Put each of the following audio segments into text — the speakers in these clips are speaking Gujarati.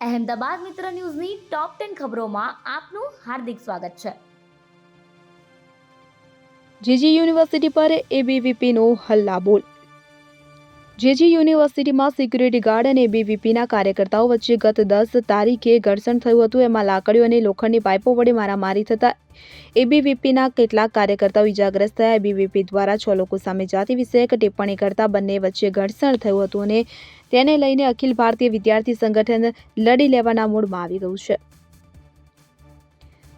અહેમદાબાદ મિત્ર ન્યૂઝની ટોપ ટેન ખબરોમાં આપનું હાર્દિક સ્વાગત છે. જીજી યુનિવર્સિટી પર એબીવીપીનો હલ્લાબોલ. જેજી યુનિવર્સિટીમાં સિક્યુરિટી ગાર્ડ અને બીવીપીના કાર્યકર્તાઓ વચ્ચે ગત દસ તારીખે ઘર્ષણ થયું હતું. એમાં લાકડીઓ અને લોખંડની પાઇપો વડે મારામારી થતા એબીવીપીના કેટલાક કાર્યકર્તાઓ ઇજાગ્રસ્ત થયા. એબીવીપી દ્વારા છ લોકો સામે જાતિ વિષયક ટિપ્પણી કરતા બંને વચ્ચે ઘર્ષણ થયું હતું અને તેને લઈને અખિલ ભારતીય વિદ્યાર્થી સંગઠન લડી લેવાના મૂડમાં આવી ગયું છે.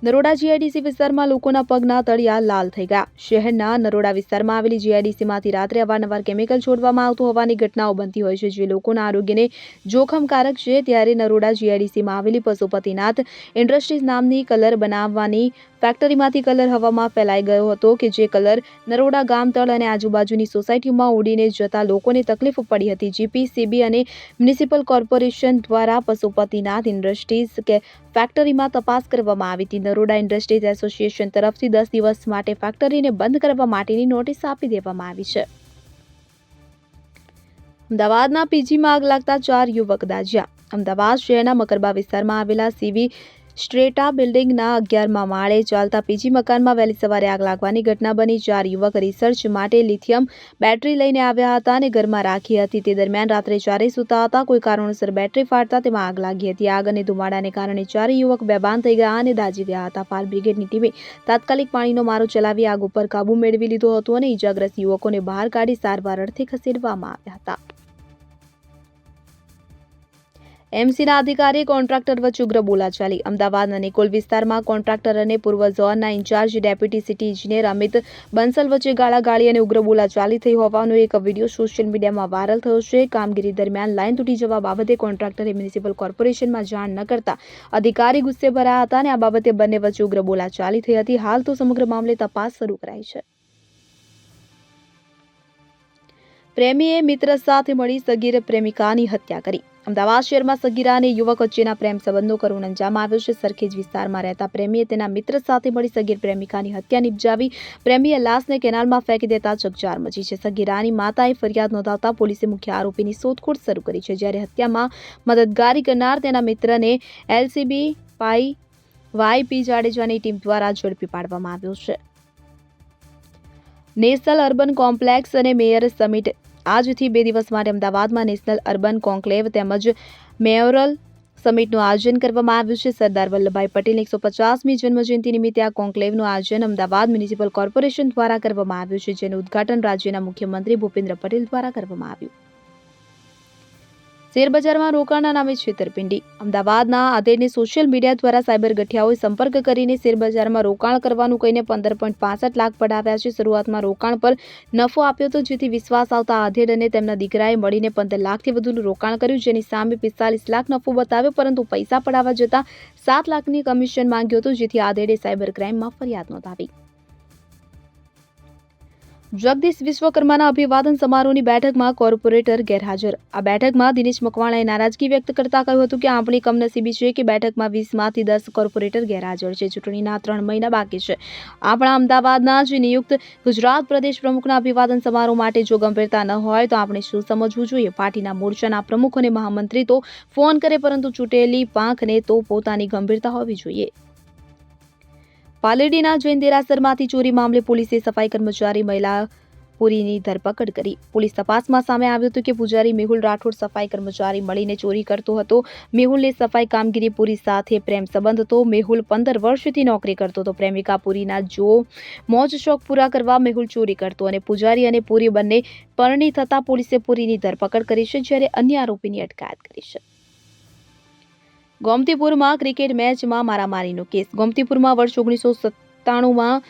નરોડા જીઆઈડીસી વિસ્તારમાં લોકોના પગના તળિયા લાલ થઈ ગયા. શહેરના નરોડા વિસ્તારમાં આવેલી જીઆઈડીસીમાંથી રાત્રે અવારનવાર કેમિકલ છોડવામાં આવતું હોવાની ઘટનાઓ બનતી હોય છે, જે લોકોના આરોગ્યને જોખમકારક છે. ત્યારે નરોડા જીઆઈડીસીમાં આવેલી પશુપતિનાથ ઇન્ડસ્ટ્રીઝ નામની કલર બનાવવાની ફેક્ટરીમાંથી કલર હવામાં ફેલાઈ ગયો હતો કે જે કલર નરોડા ગામ તળ અને આજુબાજુની સોસાયટીમાં ઉડીને જતા લોકોને તકલીફ પડી હતી. જીપીસીબી અને મ્યુનિસિપલ કોર્પોરેશન દ્વારા પશુપતિનાથ ઇન્ડસ્ટ્રીઝ કે ફેક્ટરીમાં તપાસ કરવામાં આવી હતી. નરોડા ઇન્ડસ્ટ્રીઝ એસોસિએશન તરફથી દસ દિવસ માટે ફેક્ટરીને બંધ કરવા માટેની નોટિસ આપી દેવામાં આવી છે. અમદાવાદના પીજીમાં આગ લાગતા ચાર યુવક દાજ્યા અમદાવાદ શહેરના મકરબા વિસ્તારમાં આવેલા સીવી સ્ટ્રેટા બિલ્ડિંગના અગિયારમાં માળે ચાલતા પીજી મકાનમાં વહેલી સવારે આગ લાગવાની ઘટના બની. ચાર યુવક રિસર્ચ માટે લિથિયમ બેટરી લઈને આવ્યા હતા અને ઘરમાં રાખી હતી. તે દરમિયાન રાત્રે ચારેય સૂતા હતા. કોઈ કારણોસર બેટરી ફાટતા તેમાં આગ લાગી હતી. આગ અને ધુમાડાને કારણે ચારે યુવક બેભાન થઈ ગયા અને દાઝી ગયા હતા. ફાયર બ્રિગેડની ટીમે તાત્કાલિક પાણીનો મારો ચલાવી આગ ઉપર કાબુ મેળવી લીધો હતો અને ઇજાગ્રસ્ત યુવકોને બહાર કાઢી સારવાર અર્થે ખસેડવામાં આવ્યા હતા. એમસીના અધિકારી કોન્ટ્રાક્ટર વચ્ચે ઉગ્ર બોલાચાલી. અમદાવાદના નિકોલ વિસ્તારમાં કોન્ટ્રાક્ટર અને પૂર્વ ઝોનના ઇન્ચાર્જ ડેપ્યુટી સિટી ઇજનેર અમિત બંસલ વચ્ચે ગાળાગાળી અને ઉગ્ર બોલાચાલી થઈ હોવાનો એક વીડિયો સોશિયલ મીડિયામાં વાયરલ થયો છે. કામગીરી દરમિયાન લાઇન તૂટી જવા બાબતે કોન્ટ્રાક્ટરે મ્યુનિસિપલ કોર્પોરેશનમાં જાણ ન કરતા અધિકારી ગુસ્સે ભરાયા હતા અને આ બાબતે બંને વચ્ચે ઉગ્ર બોલાચાલી થઈ હતી. હાલ તો સમગ્ર મામલે તપાસ શરૂ કરાઈ છે. પ્રેમીએ મિત્ર સાથે મળી સગીર પ્રેમિકાની હત્યા કરી. અમદાવાદ શહેરમાં સગીરા અને યુવક વચ્ચેના પ્રેમ સંબંધો કરુણ અંજામ આવ્યો છે. સરખેજ વિસ્તારમાં રહેતા પ્રેમીએ તેના મિત્ર સાથે મળી સગીર પ્રેમિકાની હત્યા નિપજાવી પ્રેમીએ લાશને કેનાલમાં ફેંકી દેતા ચકચાર મચી છે. સગીરાની માતાએ ફરિયાદ નોંધાવતા પોલીસે મુખ્ય આરોપીની શોધખોળ શરૂ કરી છે, જ્યારે હત્યામાં મદદગારી કરનાર તેના મિત્રને એલસીબી પાઈ વાયપી જાડેજાની ટીમ દ્વારા ઝડપી પાડવામાં આવ્યો છે. નેશનલ અર્બન કોમ્પ્લેક્સ અને મેયર સમિટ આજથી બે દિવસ માટે અમદાવાદમાં નેશનલ અર્બન કોન્ક્લેવ તેમજ મેયોરલ સમિટનું આયોજન કરવામાં આવ્યું છે. સરદાર વલ્લભભાઈ પટેલની એકસો પચાસમી જન્મજયંતિ નિમિત્તે આ કોન્ક્લેવનું આયોજન અમદાવાદ મ્યુનિસિપલ કોર્પોરેશન દ્વારા કરવામાં આવ્યું છે, જેનું ઉદ્ઘાટન રાજ્યના મુખ્યમંત્રી ભૂપેન્દ્ર પટેલ દ્વારા કરવામાં આવ્યું. શેરબજારમાં રોકાણના નામે છેતરપિંડી. અમદાવાદના આધેડને સોશિયલ મીડિયા દ્વારા સાયબર ગઠિયાઓએ સંપર્ક કરીને શેરબજારમાં રોકાણ કરવાનું કહીને પંદર પોઈન્ટ પાસઠ લાખ પડાવ્યા છે. શરૂઆતમાં રોકાણ પર નફો આપ્યો હતો, જેથી વિશ્વાસ આવતા આધેડ અને તેમના દીકરાએ મળીને પંદર લાખથી વધુનું રોકાણ કર્યું, જેની સામે પિસ્તાલીસ લાખ નફો બતાવ્યો, પરંતુ પૈસા પડાવવા જતાં સાત લાખની કમિશન માંગ્યું હતું, જેથી આધેડે સાયબર ક્રાઇમમાં ફરિયાદ નોંધાવી. જગદીશ વિશ્વકર્માના અભિવાદન સમારોહની બેઠકમાં કોર્પોરેટર ગેરહાજર. આ બેઠકમાં દિનેશ મકવાણાએ નારાજગી વ્યક્ત કરતા કહ્યું હતું કે આપણી કમનસીબી છે કે બેઠકમાં વીસમાંથી દસ કોર્પોરેટર ગેરહાજર છે. ચૂંટણીના ત્રણ મહિના બાકી છે. આપણા અમદાવાદના જ નિયુક્ત ગુજરાત પ્રદેશ પ્રમુખના અભિવાદન સમારોહ માટે જો ગંભીરતા ન હોય તો આપણે શું સમજવું જોઈએ? પાર્ટીના મોરચાના પ્રમુખ અને મહામંત્રી તો ફોન કરે પરંતુ ચૂંટેલી પાંખને તો પોતાની ગંભીરતા હોવી જોઈએ. પાલેડીના જૈન દેરાસરમાંથી ચોરી મામલે પોલીસે સફાઈ કર્મચારી મહિલા પુરીની ધરપકડ કરી. પોલીસ તપાસમાં સામે આવ્યું હતું કે પૂજારી મેહુલ રાઠોડ સફાઈ કર્મચારી મળીને ચોરી કરતો હતો. મેહુલને સફાઈ કામગીરી પુરી સાથે પ્રેમ સંબંધ હતો. મેહુલ પંદર વર્ષથી નોકરી કરતો હતો. પ્રેમિકા પુરીના જો મોજ શોખ પૂરા કરવા મેહુલ ચોરી કરતો અને પૂજારી અને પુરી બંને પરણી થતાં પોલીસે પુરીની ધરપકડ કરી છે, જ્યારે અન્ય આરોપીની અટકાયત કરી છે. ગોમતીપુરમાં ક્રિકેટ મેચમાં મારામારીનો કેસ. ગોમતીપુરમાં વર્ષ ઓગણીસો સત્તાણુંમાં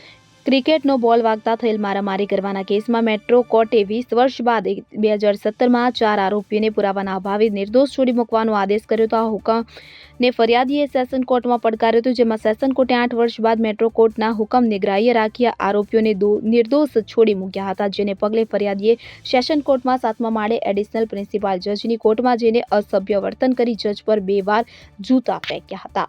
ક્રિકેટનો બોલ વાગતા થયેલ મારામારી કરવાના કેસમાં મેટ્રો કોર્ટે વીસ વર્ષ બાદ બે હજાર સત્તરમાં ચાર આરોપીઓને પુરાવાના અભાવે નિર્દોષ છોડી મૂકવાનો આદેશ કર્યો હતો. આ હુકમને ફરિયાદીએ સેશન કોર્ટમાં પડકાર્યો હતો, જેમાં સેશન કોર્ટે આઠ વર્ષ બાદ મેટ્રો કોર્ટના હુકમને ગ્રાહ્ય રાખી આરોપીઓને નિર્દોષ છોડી મૂક્યા હતા, જેને પગલે ફરિયાદીએ સેશન કોર્ટમાં સાતમા માળે એડિશનલ પ્રિન્સિપાલ જજની કોર્ટમાં જઈને અસભ્ય વર્તન કરી જજ પર બે વાર જૂતા ફેંક્યા હતા.